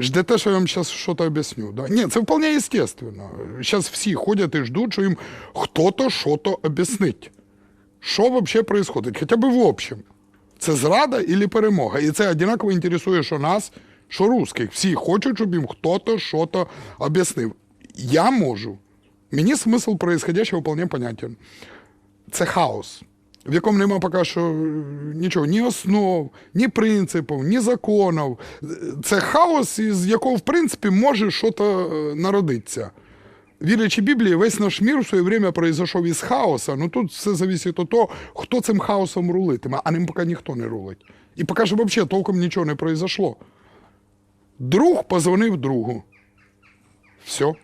ждете, що я вам зараз щось об'ясню. Да? Ні, це вполне естественно. Зараз всі ходять і ждуть, що їм хто-то щось об'яснить. Що взагалі відбувається? Хоча б в общем. Це зрада і перемога. І це однаково інтересує, що нас, що русських. Всі хочуть, щоб їм хтось щось об'яснив. Я можу. Мені смисл происходящего вполне понятен. Це хаос, в якому нема поки що е, нічого, ні основ, ні принципів, ні законів. Це хаос, із якого, в принципі, може щось е, народитися. Вірячи Біблії, весь наш мір в своє время произошов із хаоса. Ну тут все залежить від того, хто цим хаосом рулитиме, а ним поки ніхто не рулить. І поки що взагалі толком нічого не произошло. Друг позвонив другу. Все.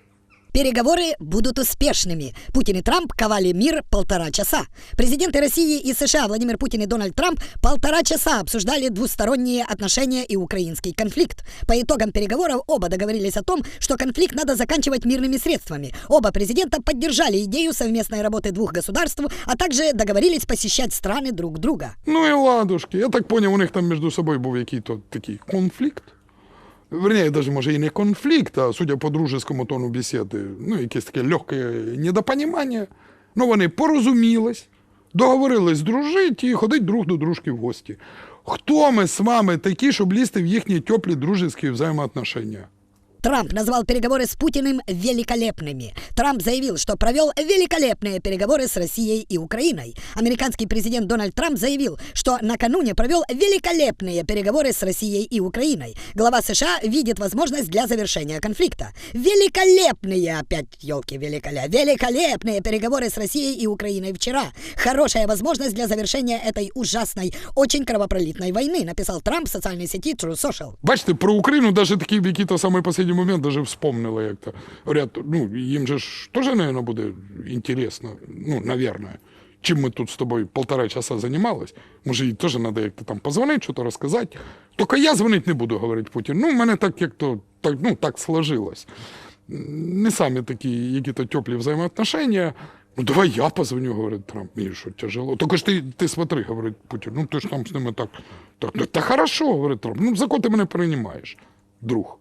Переговоры будут успешными. Путин и Трамп ковали мир полтора часа. Президенты России и США Владимир Путин и Дональд Трамп полтора часа обсуждали двусторонние отношения и украинский конфликт. По итогам переговоров оба договорились о том, что конфликт надо заканчивать мирными средствами. Оба президента поддержали идею совместной работы двух государств, а также договорились посещать страны друг друга. Ну і ладушки. Я так поняв, у них там між собою був який-то такий конфлікт. Верніше, навіть може і не конфлікт, а судя по дружескому тону бесіди, ну, якесь таке легке недопонімання. Ну, вони порозумілись, договорились дружити і ходить друг до дружки в гості. Хто ми з вами такі, щоб лізти в їхні теплі дружеські взаємоотношення? Трамп назвал переговоры с Путиным великолепными. Трамп заявил, что провел великолепные переговоры с Россией и Украиной. Американский президент Дональд Трамп заявил, что накануне провел великолепные переговоры с Россией и Украиной. Глава США видит возможность для завершения конфликта. Великолепные, опять елки великолепные, великолепные переговоры с Россией и Украиной вчера. Хорошая возможность для завершения этой ужасной, очень кровопролитной войны, написал Трамп в социальной сети True Social. Бачите, про Україну навіть такі в який-то самий останній момент даже вспомнили як-то. Говорять, ну, їм же ж теж, наверное, буде інтересно, ну, наверное, чим ми тут з тобою полтора часа займались. Може, їй теж треба як-то там позвонити, щось розказати. Тільки я дзвонити не буду, говорить Путін. Ну, в мене так як-то так, ну, так сложилось. Не самі такі які-то теплі взаємоотношення. Ну, давай я позвоню, говорить Трамп. Мені що, тяжело. Тільки ж ти, ти смотри, говорить Путін, ну ти ж там з ними так. так та хорошо, говорить Трамп. Ну, за кого ти мене приймаєш, друг?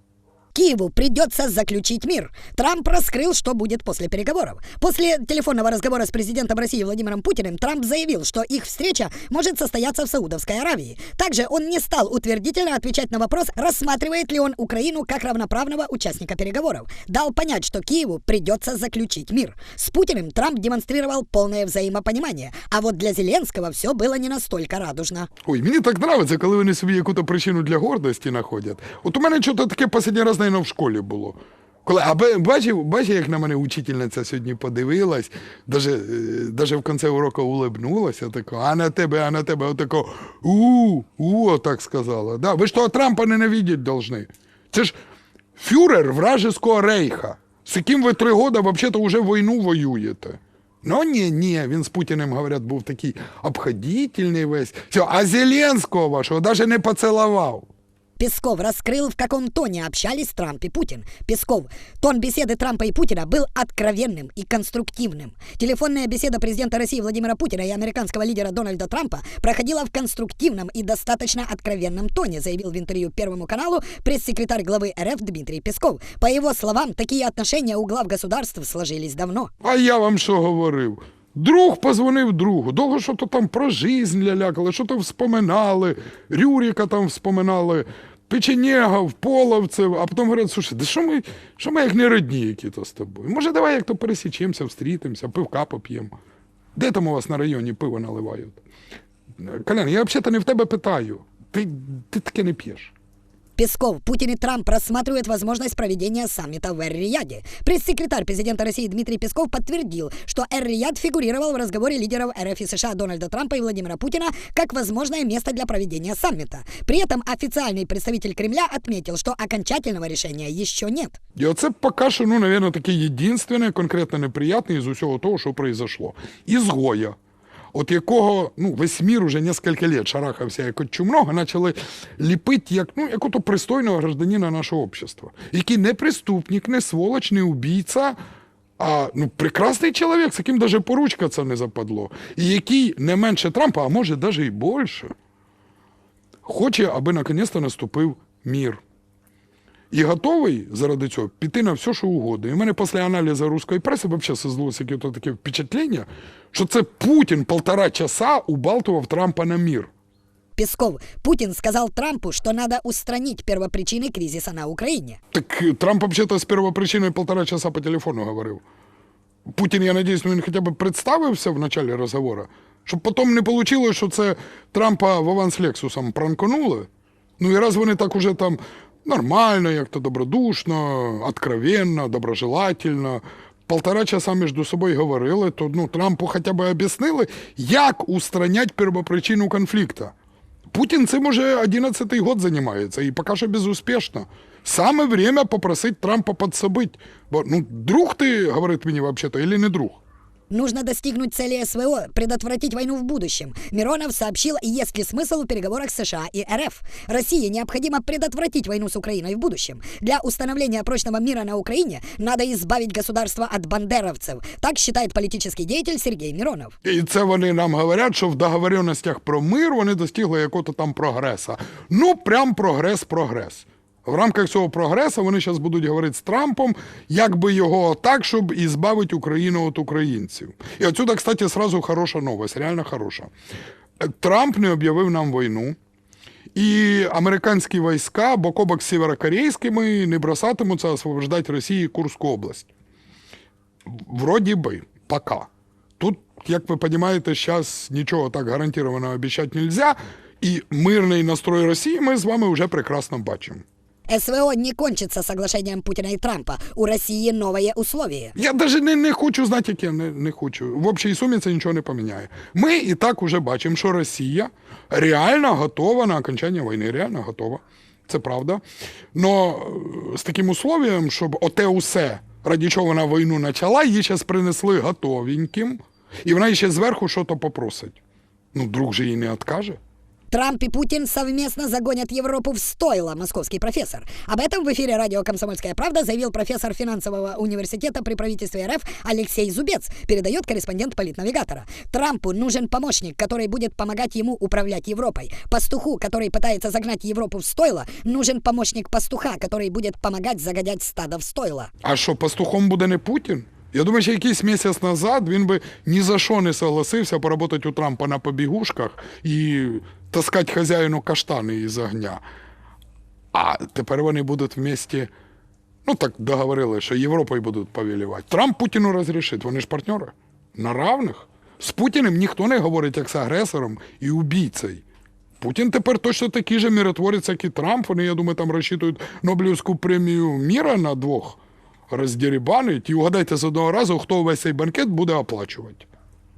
Киеву придется заключить мир. Трамп раскрыл, что будет после переговоров. После телефонного разговора с президентом России Владимиром Путиным Трамп заявил, что их встреча может состояться в Саудовской Аравии. Также он не стал утвердительно отвечать на вопрос, рассматривает ли он Украину как равноправного участника переговоров. Дал понять, что Киеву придется заключить мир. С Путиным Трамп демонстрировал полное взаимопонимание, а вот для Зеленского все было не настолько радужно. Ой, мені так подобається, коли вони собі якусь причину для гордості знаходять. От у мене щось таке останній раз, наверное, в школі було. Коли, а бачив, бачив, як на мене учительниця сьогодні подивилась, даже, е, даже в кінці уроку улибнулася, тако, а на тебе, а на тебе, отако, у, у, отак сказала. Да, ви ж того Трампа ненавидеть должны. Це ж фюрер вражеського рейха, з яким ви три роки взагалі вже війну воюєте. Ну ні, ні, він з Путіним, говорять, був такий обходительний весь. Все, а Зеленського вашого навіть не поцілував. Песков раскрыл, в каком тоне общались Трамп и Путин. Песков. Тон беседы Трампа и Путина был откровенным и конструктивным. Телефонная беседа президента России Владимира Путина и американского лидера Дональда Трампа проходила в конструктивном и достаточно откровенном тоне, заявил в интервью Первому каналу пресс-секретарь главы РФ Дмитрий Песков. По его словам, такие отношения у глав государств сложились давно. А я вам що говорив? Друг позвонив другу, довго що то там про жизнь лялякали, що то вспоминали, Рюріка там вспоминали, Печенєгов, Половцев, а потім говорять, слушай, да що ми, що ми як не родні які-то з тобою? Може, давай як то пересічемося, встрітимося, пивка поп'ємо. Де там у вас на районі пиво наливають? Колян, я взагалі не в тебе питаю. Ти, ти таке не п'єш. Песков, Путин и Трамп рассматривают возможность проведения саммита в Эр-Рияде. Пресс-секретарь президента России Дмитрий Песков подтвердил, что Эр-Рияд фигурировал в разговоре лидеров РФ и США Дональда Трампа и Владимира Путина как возможное место для проведения саммита. При этом официальный представитель Кремля отметил, что окончательного решения еще нет. І оце поки що, ну, наверное, таке єдинственне, конкретно неприятне із усього того, що произошло. Ізгоя, от якого ну, весь мір уже несколько лет шарахався як от чумного, почали ліпити як, ну, як пристойного гражданина нашого общества, який не преступник, не сволоч, не убійця, а ну, прекрасний чоловік, з яким навіть поручкатися не западло, і який не менше Трампа, а може навіть і більше, хоче, аби наконець-то наступив мір. І готовий заради цього піти на все, що угодно. І в мене після аналізу руської преси взагалі создалося якесь таке впечатлення, що це Путін полтора часа убалтував Трампа на мір. Песков, Путин сказал Трампу, что надо устранить первопричины кризиса на Украине. Так е, Трамп взагалі з первопричиною полтора часа по телефону говорив. Путін, я надіюсь, ну, він хоча б представився в началі розговору, щоб потім не вийшло, що це Трампа в аванс Лексусом пранконули. Ну і раз вони так уже там нормально, як-то добродушно, откровенно, доброжелательно, полтора часа між собою говорили, то ну, Трампу хоча б об'яснили, як устранять первопричину конфлікту. Путін цим уже 11-й год займається і поки що безуспішно. Саме время попросить Трампа подсобить. Бо ну друг ти, говорить мені вообще-то, или не друг? Нужно достигнуть цели СВО, предотвратить войну в будущем. Миронов сообщил, есть ли смысл в переговорах США и РФ. России необходимо предотвратить войну с Украиной в будущем. Для установления прочного мира на Украине надо избавить государство от бандеровцев. Так считает политический деятель Сергей Миронов. І це вони нам говорять, що в договоренностях про мир вони достигли якого-то там прогреса. Ну, прям прогрес-прогрес. В рамках цього прогресу вони зараз будуть говорити з Трампом, як би його так, щоб і збавити Україну від українців. І отсюда, кстати, сразу хороша новость, реально хороша. Трамп не об'явив нам війну. І американські війська бок о бок з северокорейськими не бросатимуться освобождати Росії Курську область. Вроді би, пока. Тут, як ви розумієте, зараз нічого так гарантовано обіцяти не можна, і мирний настрой Росії ми з вами вже прекрасно бачимо. СВО не кончится соглашением Путина и Трампа. У России новое условие. Я навіть не, не хочу знати, яке не, не хочу. В общій сумі це нічого не поміняє. Ми і так уже бачимо, що Росія реально готова на окончання війни, реально готова. Це правда. Но з таким условием, щоб оте усе, раді чого вона війну почала, її зараз принесли готовеньким, і вона ще зверху щось попросить. Ну, друг же їй не откаже. Трамп и Путин совместно загонят Европу в стойло, московский профессор. Об этом в эфире радио «Комсомольская правда» заявил профессор финансового университета при правительстве РФ Алексей Зубец, передает корреспондент политнавигатора. Трампу нужен помощник, который будет помогать ему управлять Европой. Пастуху, который пытается загнать Европу в стойло, нужен помощник пастуха, который будет помогать загонять стадо в стойло. А що, пастухом буде не Путін? Я думаю, що якийсь місяць назад він би ні за що не согласився поработати у Трампа на побігушках і таскати хазяїну каштани із огня. А тепер вони будуть вместе, ну так договорили, що Європою будуть повелівати. Трамп Путіну розрішить, вони ж партнери. На равних. З Путіним ніхто не говорить як з агресором і убійцею. Путін тепер точно такий же миротворець, як і Трамп. Вони, я думаю, там розчитують Нобелівську премію міра на двох роздерибанить. І угадайте з одного разу, хто весь цей банкет буде оплачувати.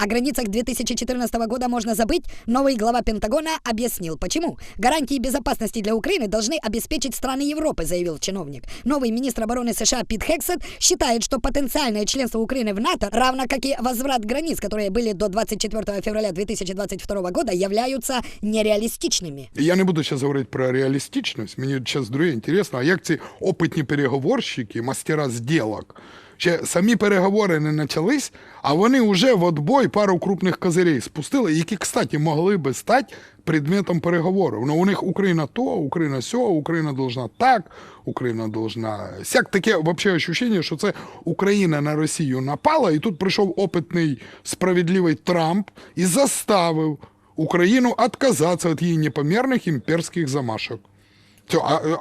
О границах 2014 года можно забыть. Новый глава Пентагона объяснил, почему. Гарантии безопасности для Украины должны обеспечить страны Европы, заявил чиновник. Новый министр обороны США Пит Хексет считает, что потенциальное членство Украины в НАТО, равно как и возврат границ, которые были до 24 февраля 2022 года, являются нереалистичными. І Я не буду зараз говорити про реалістичність. Мені зараз друге інтересно, а як ці опитні переговорщики, мастера зділок, ще самі переговори не почались, а вони вже в отбой пару крупних козирей спустили, які, кстати, могли би стати предметом переговорів. Ну, у них Україна то, Україна сьо, Україна должна так, Україна должна сяк. Таке взагалі ощущення, що це Україна на Росію напала, і тут прийшов опитний справедливий Трамп і заставив Україну відказатися від її непомірних імперських замашок.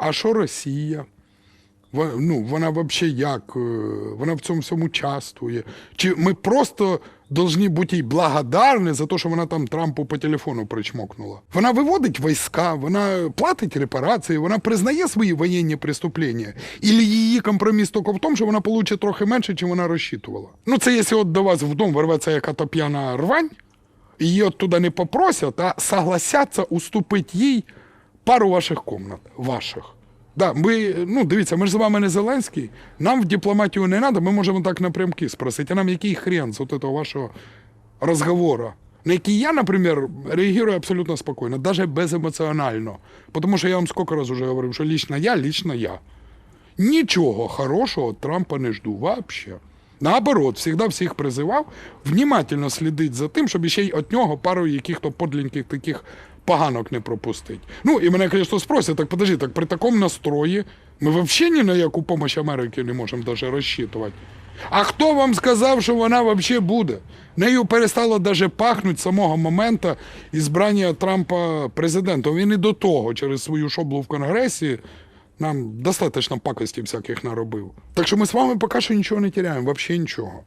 А що Росія? Ну, вона взагалі як? е, Вона в цьому всьому участвує? Чи ми просто повинні бути їй благодарні за те, що вона там Трампу по телефону причмокнула? Вона виводить війська, вона платить репарації, вона признає свої воєнні преступлення? І її компроміс тільки в тому, що вона получить трохи менше, чим вона розчитувала? Ну, це якщо от до вас в дом ворветься яка-то п'яна рвань, і її оттуда не попросять, а согласяться уступити їй пару ваших комнат. Ваших. Да, ми, ну, дивіться, ми ж з вами не Зеленський. Нам в дипломатію не треба, ми можемо так напрямки спросити. А нам який хрен з этого вашого розговору? На який я, наприклад, реагую абсолютно спокійно, навіть беземоціонально. Тому що я вам скільки разів вже говорив, що лично я, лично я. Нічого хорошого Трампа не жду вообще. Наоборот, завжди всіх призивав внимательно слідить за тим, щоб ще й від нього пару яких-то таких поганок не пропустить. Ну, і мене, звісно, спросять, так подожди, так при такому настрої ми взагалі ні на яку допомогу Америки не можемо навіть розчитувати. А хто вам сказав, що вона взагалі буде? Нею перестало навіть пахнути з самого моменту ізбрання Трампа президентом. Він і до того через свою шоблу в Конгресі нам достатньо пакості всяких наробив. Так що ми з вами поки що нічого не теряємо, взагалі нічого.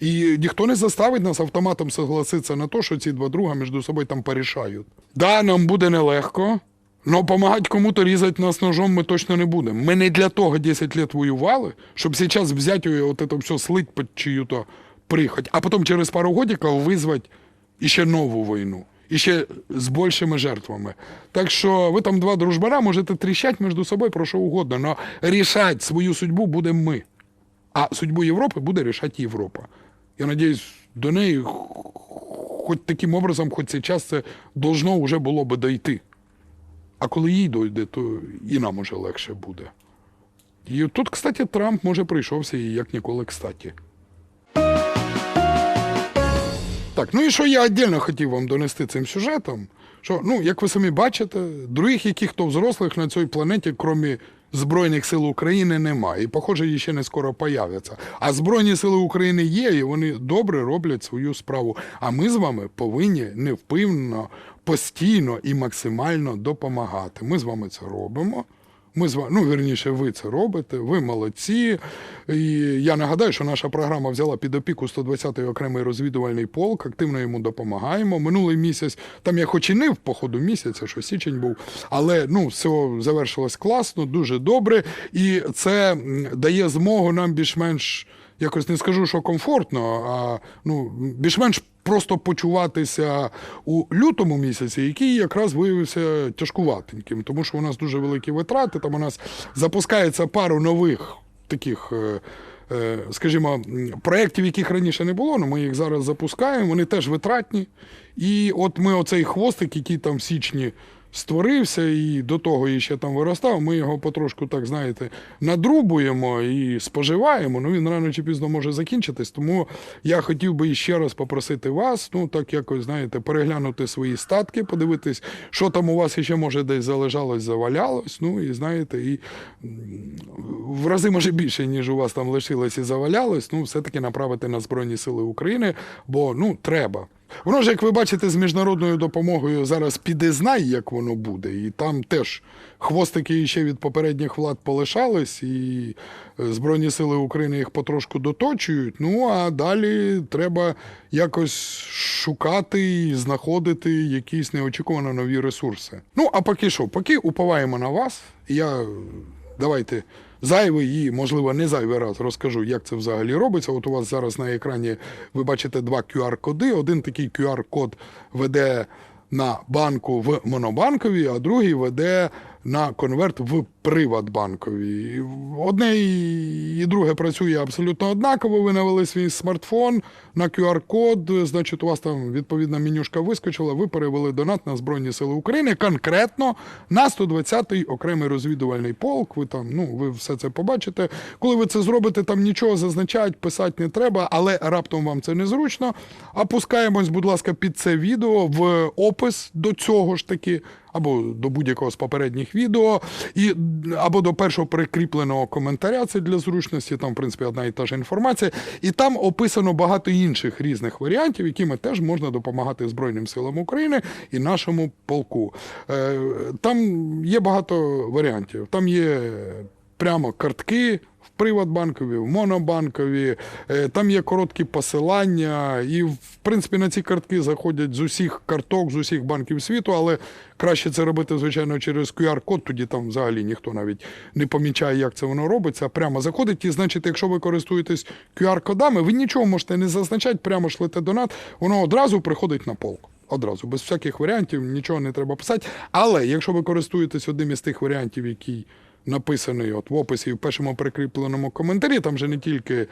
І ніхто не заставить нас автоматом согласитися на те, що ці два друга між собою там порішають. Да, нам буде нелегко, але допомагати кому-то різати нас ножом ми точно не будемо. Ми не для того 10 років воювали, щоб зараз взяти от це все слить під чию-то прихоть, а потім через пару годиків визвати іще нову війну. І ще з більшими жертвами. Так що ви там два дружбара можете тріщати між собою про що угодно, але рішати свою судьбу будемо ми. А судьбу Європи буде рішати Європа. Я надіюсь, до неї хоч таким образом, хоч зараз це должно вже було би дойти. А коли їй дойде, то і нам уже легше буде. І тут, кстати, Трамп може прийшовся і як ніколи кстати. Так, ну і що я віддільно хотів вам донести цим сюжетом, що, ну, як ви самі бачите, других яких-то взрослих на цій планеті, крім Збройних сил України, немає. І, похоже, її ще не скоро появляться. А Збройні сили України є, і вони добре роблять свою справу. А ми з вами повинні невпинно, постійно і максимально допомагати. Ми з вами це робимо. Ми з вами, ну вірніше, ви це робите, ви молодці. І я нагадаю, що наша програма взяла під опіку 120-й окремий розвідувальний полк, активно йому допомагаємо. Минулий місяць, там я хоч і не в походу місяця, що січень був, але ну, все завершилось класно, дуже добре. І це дає змогу нам більш-менш, якось не скажу, що комфортно, а ну, більш-менш просто почуватися у лютому місяці, який якраз виявився тяжкуватеньким, тому що у нас дуже великі витрати. Там у нас запускається пару нових таких. е, е, Скажімо, проєктів, яких раніше не було, але ми їх зараз запускаємо, вони теж витратні. І от ми оцей хвостик, який там в січні створився і до того і ще там виростав, ми його потрошку, так знаєте, надрубуємо і споживаємо. Ну він рано чи пізно може закінчитись. Тому я хотів би ще раз попросити вас, ну так якось знаєте, переглянути свої статки, подивитись, що там у вас ще може десь залежалось, завалялось. Ну і знаєте, і в рази може більше, ніж у вас там лишилось і завалялось. Ну, все-таки направити на Збройні Сили України, бо ну треба. Воно ж, як ви бачите, з міжнародною допомогою зараз піде знай, як воно буде. І там теж хвостики ще від попередніх влад полишались, і е, Збройні Сили України їх потрошку доточують. Ну а далі треба якось шукати і знаходити якісь неочікувано нові ресурси. Ну, а поки що, поки уповаємо на вас, я давайте. Зайвий і, можливо, не зайвий раз розкажу, як це взагалі робиться. От у вас зараз на екрані ви бачите два QR-коди. Один такий QR-код веде на банку в Монобанковій, а другий веде на конверт в Приватбанковій. Одне і друге працює абсолютно однаково. Ви навели свій смартфон на QR-код, значить, у вас там відповідна менюшка вискочила, ви перевели донат на Збройні Сили України, конкретно на 120-й окремий розвідувальний полк. Ви там, ну, ви все це побачите. Коли ви це зробите, там нічого зазначати, писати не треба, але раптом вам це незручно. Опускаємось, будь ласка, під це відео в опис до цього ж таки. Або до будь-якого з попередніх відео, і, або до першого прикріпленого коментаря, це для зручності, там, в принципі, одна і та ж інформація. І там описано багато інших різних варіантів, якими теж можна допомагати Збройним силам України і нашому полку. Е, Там є багато варіантів. Там є прямо картки. Приватбанкові, Монобанкові, е, там є короткі посилання, і в принципі на ці картки заходять з усіх карток, з усіх банків світу, але краще це робити, звичайно, через QR-код, тоді там взагалі ніхто навіть не помічає, як це воно робиться. Прямо заходить, і значить, якщо ви користуєтесь QR-кодами, ви нічого можете не зазначати, прямо шлете донат, воно одразу приходить на полк. Одразу, без всяких варіантів, нічого не треба писати. Але якщо ви користуєтесь одним із тих варіантів, який написаний от в описі в першому прикріпленому коментарі, там же не тільки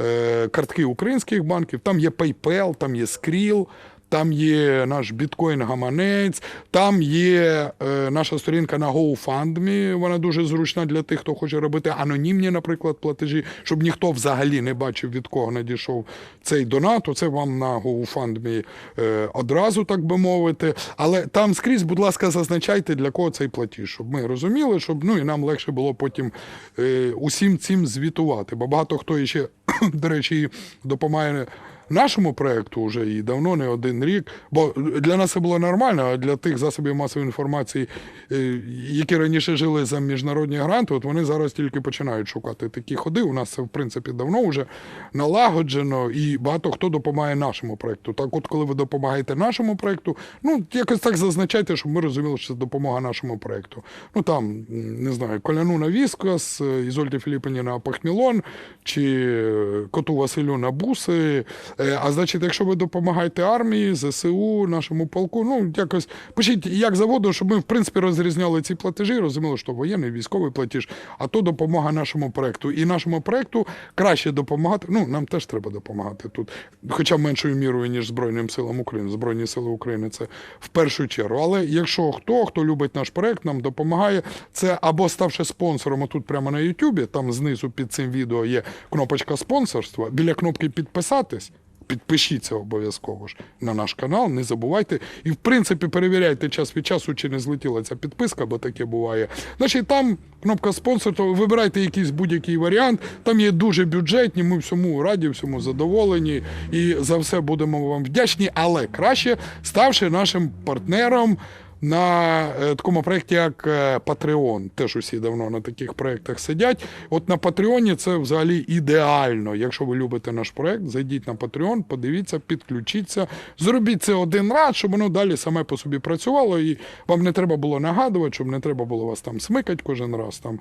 е, картки українських банків, там є PayPal, там є Skrill, там є наш біткоін-гаманець, там є е, наша сторінка на GoFundMe, вона дуже зручна для тих, хто хоче робити анонімні, наприклад, платежі, щоб ніхто взагалі не бачив, від кого надійшов цей донат. Це вам на GoFundMe е, одразу, так би мовити. Але там скрізь, будь ласка, зазначайте, для кого цей платіж, щоб ми розуміли, щоб ну і нам легше було потім е, усім цим звітувати. Бо багато хто іще, до речі, допомагає. Нашому проекту вже і давно не один рік, бо для нас це було нормально, а для тих засобів масової інформації, е, які раніше жили за міжнародні гранти, от вони зараз тільки починають шукати такі ходи. У нас це в принципі давно вже налагоджено, і багато хто допомагає нашому проекту. Так, от коли ви допомагаєте нашому проекту, ну якось так зазначайте, щоб ми розуміли, що це допомога нашому проекту. Ну там не знаю, Коляну на Віскас, е, Ізольді Філіппіні на Пахмілон чи коту Василю на буси. Е, А значить, якщо ви допомагаєте армії, ЗСУ, нашому полку, ну якось пишіть як заводу, щоб ми в принципі розрізняли ці платежі, розуміли, що воєнний військовий платіж, а то допомога нашому проекту. І нашому проекту краще допомагати. Ну нам теж треба допомагати тут, хоча меншою мірою ніж Збройним силам України. Збройні сили України це в першу чергу. Але якщо хто, хто любить наш проект, нам допомагає, це або ставши спонсором, отут прямо на Ютубі, там знизу під цим відео є кнопочка спонсорства. Біля кнопки підписатись. Підпишіться обов'язково ж на наш канал, не забувайте. І в принципі перевіряйте час від часу, чи не злетіла ця підписка, бо таке буває. Значить, там кнопка спонсорства, вибирайте якийсь будь-який варіант. Там є дуже бюджетні, ми всьому раді, всьому задоволені і за все будемо вам вдячні. Але краще ставши нашим партнером. На е, такому проєкті, як Patreon. Теж усі давно на таких проєктах сидять. От на Патреоні це взагалі ідеально. Якщо ви любите наш проєкт, зайдіть на Patreon, подивіться, підключіться, зробіть це один раз, щоб воно далі саме по собі працювало, і вам не треба було нагадувати, щоб не треба було вас там смикати кожен раз. Там.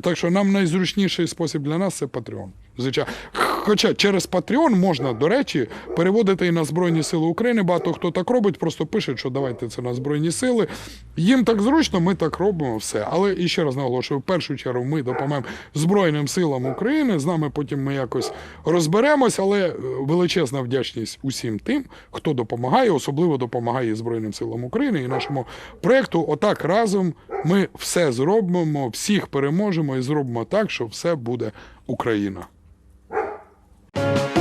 Так що нам найзручніший спосіб для нас це Patreon. Звичайно. Хоча через Patreon можна, до речі, переводити і на Збройні Сили України. Багато хто так робить, просто пише, що давайте це на Збройні Сили. Їм так зручно, ми так робимо все. Але і ще раз наголошую, в першу чергу ми допомагаємо Збройним силам України. З нами потім ми якось розберемось, але е, величезна вдячність усім тим, хто допомагає, особливо допомагає Збройним силам України і нашому проєкту. Отак разом ми все зробимо, всіх переможемо і зробимо так, що все буде Україна. Thank you